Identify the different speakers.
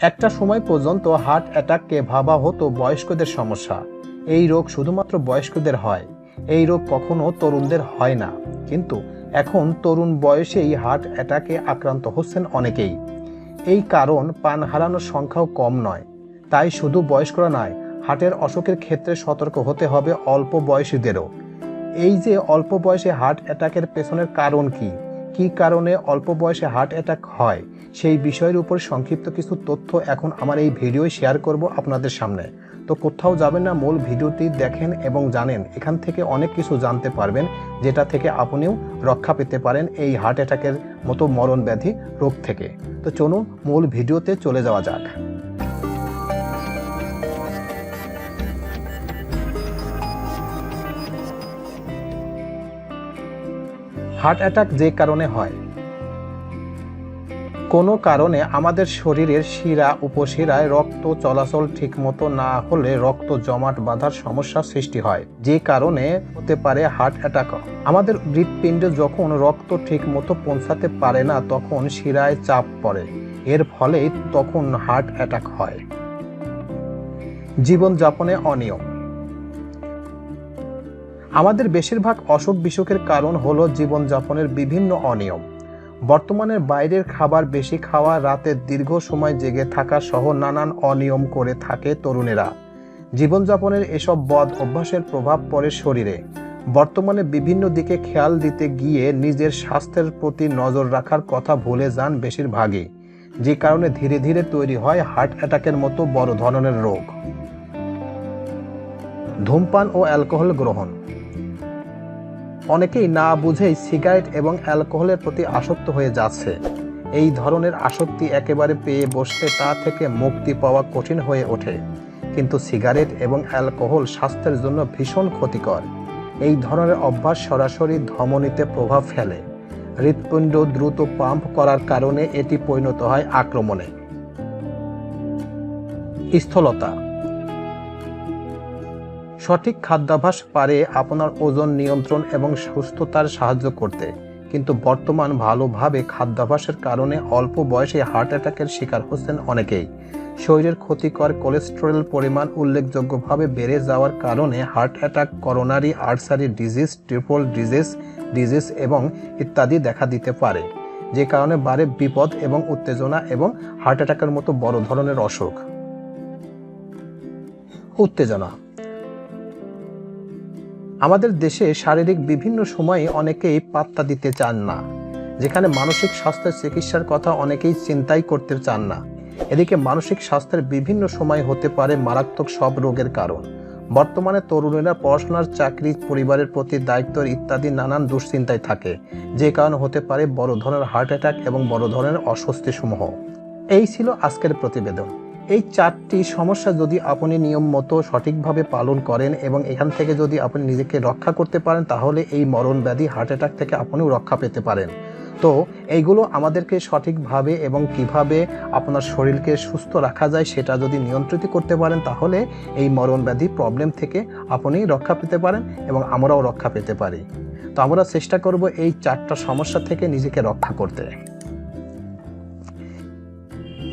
Speaker 1: একটা সময় পর্যন্ত হার্ট অ্যাটাককে ভাবা হতো বয়স্কদের সমস্যা। এই রোগ শুধুমাত্র বয়স্কদের হয়। এই রোগ কখনো তরুণদের হয় না। কিন্তু এখন তরুণ বয়সেই হার্ট অ্যাটাকে আক্রান্ত হচ্ছেন অনেকেই। এই কারণ পান হারানোর সংখ্যাও কম নয়। তাই শুধু বয়স্করা নয়, হার্টের অসুখের ক্ষেত্রে সতর্ক হতে হবে অল্প বয়সীদেরও। এই যে অল্প বয়সে হার্ট অ্যাটাকের পেছনের কারণ কি? কি কারণে অল্প বয়সে হার্ট অ্যাটাক হয়, সেই বিষয়ের উপর সংক্ষিপ্ত কিছু তথ্য এখন আমার এই ভিডিওয় শেয়ার করব আপনাদের সামনে। তো কোথাও যাবেন না, মূল ভিডিওটি দেখেন এবং জানেন। এখান থেকে অনেক কিছু জানতে পারবেন, যেটা থেকে আপনিও রক্ষা পেতে পারেন এই হার্ট অ্যাটাকের মতো মরণ ব্যাধি রোগ থেকে। তো চলুন মূল ভিডিওতে চলে যাওয়া যাক। হার্ট অ্যাটাক যে কারণে হয়। কোনো কারণে আমাদের শরীরের শিরা, উপশিরায় রক্ত চলাচল ঠিকমতো না হলে রক্ত জমাট বাঁধার সমস্যা সৃষ্টি হয়, যে কারণে হতে পারে হার্ট অ্যাটাক। আমাদের হৃৎপিণ্ডে যখন রক্ত ঠিকমতো পৌঁছাতে পারে না, তখন শিরায় চাপ পড়ে। এর ফলে তখন হার্ট অ্যাটাক হয়। জীবনযাপনে অনিয়ম। আমাদের বেশিরভাগ অসুখ বিসুখের কারণ হলো জীবনযাপনের বিভিন্ন অনিয়ম। বর্তমানে বাইরের খাবার বেশি খাওয়া রাতে দীর্ঘ সময় জেগে থাকা সহ নানান অনিয়ম করে থাকে তরুণেরা। জীবনযাপনের এসব বদ অভ্যাসের প্রভাব পড়ে শরীরে। বর্তমানে বিভিন্ন দিকে খেয়াল দিতে গিয়ে নিজের স্বাস্থ্যের প্রতি নজর রাখার কথা ভুলে যান বেশিরভাগই, যে কারণে ধীরে ধীরে তৈরি হয় হার্ট অ্যাটাকের মতো বড় ধরনের রোগ। ধূমপান ও অ্যালকোহল গ্রহণ। অনেকেই না বুঝেই সিগারেট এবং অ্যালকোহলের প্রতি আসক্ত হয়ে যাচ্ছে। এই ধরনের আসক্তি একেবারে পেয়ে বসলে তা থেকে মুক্তি পাওয়া কঠিন হয়ে ওঠে। কিন্তু সিগারেট এবং অ্যালকোহল স্বাস্থ্যের জন্য ভীষণ ক্ষতিকর। এই ধরনের অভ্যাস সরাসরি ধমনীতে প্রভাব ফেলে। হৃৎপিণ্ড দ্রুত পাম্প করার কারণে এটি পরিণত হয় আক্রমণে। স্থূলতা সঠিক খাদ্যাভ্যাস পারে আপনার ওজন নিয়ন্ত্রণ এবং সুস্থতার সাহায্য করতে। কিন্তু বর্তমান ভালোভাবে খাদ্যাভ্যাসের কারণে অল্প বয়সে হার্ট অ্যাটাকের শিকার হচ্ছেন অনেকেই। শরীরের ক্ষতিকর কোলেস্টেরল পরিমাণ উল্লেখযোগ্যভাবে বেড়ে যাওয়ার কারণে heart attack, coronary artery disease, triple disease disease এবং ইত্যাদি দেখা দিতে পারে, যে কারণে বাড়ে বিপদ এবং উত্তেজনা এবং হার্ট অ্যাটাকের মতো বড় ধরনের অসুখ। উত্তেজনা আমাদের দেশে শারীরিক বিভিন্ন সময়ে অনেকেই পাত্তা দিতে চান না, যেখানে মানসিক স্বাস্থ্যের চিকিৎসার কথা অনেকেই চিন্তাই করতে চান না। এদিকে মানসিক স্বাস্থ্যের বিভিন্ন সময় হতে পারে মারাত্মক সব রোগের কারণ। বর্তমানে তরুণেরা পড়াশোনার চাকরি, পরিবারের প্রতি দায়িত্ব ইত্যাদি নানান দুশ্চিন্তায় থাকে, যে কারণে হতে পারে বড় ধরনের হার্ট অ্যাটাক এবং বড় ধরনের অস্বস্তি সমূহ এই ছিল আজকের প্রতিবেদন। এই চারটি সমস্যা যদি আপনি নিয়ম মতো সঠিকভাবে পালন করেন এবং এখান থেকে যদি আপনি নিজেকে রক্ষা করতে পারেন, তাহলে এই মরণ ব্যাধি হার্ট অ্যাটাক থেকে আপনিও রক্ষা পেতে পারেন। তো এইগুলো আমাদেরকে সঠিকভাবে এবং কীভাবে আপনার শরীরকে সুস্থ রাখা যায় সেটা যদি নিয়ন্ত্রিত করতে পারেন, তাহলে এই মরণ ব্যাধি প্রবলেম থেকে আপনি রক্ষা পেতে পারেন এবং আমরাও রক্ষা পেতে পারি। তো আমরা চেষ্টা করব এই চারটা সমস্যা থেকে নিজেকে রক্ষা করতে।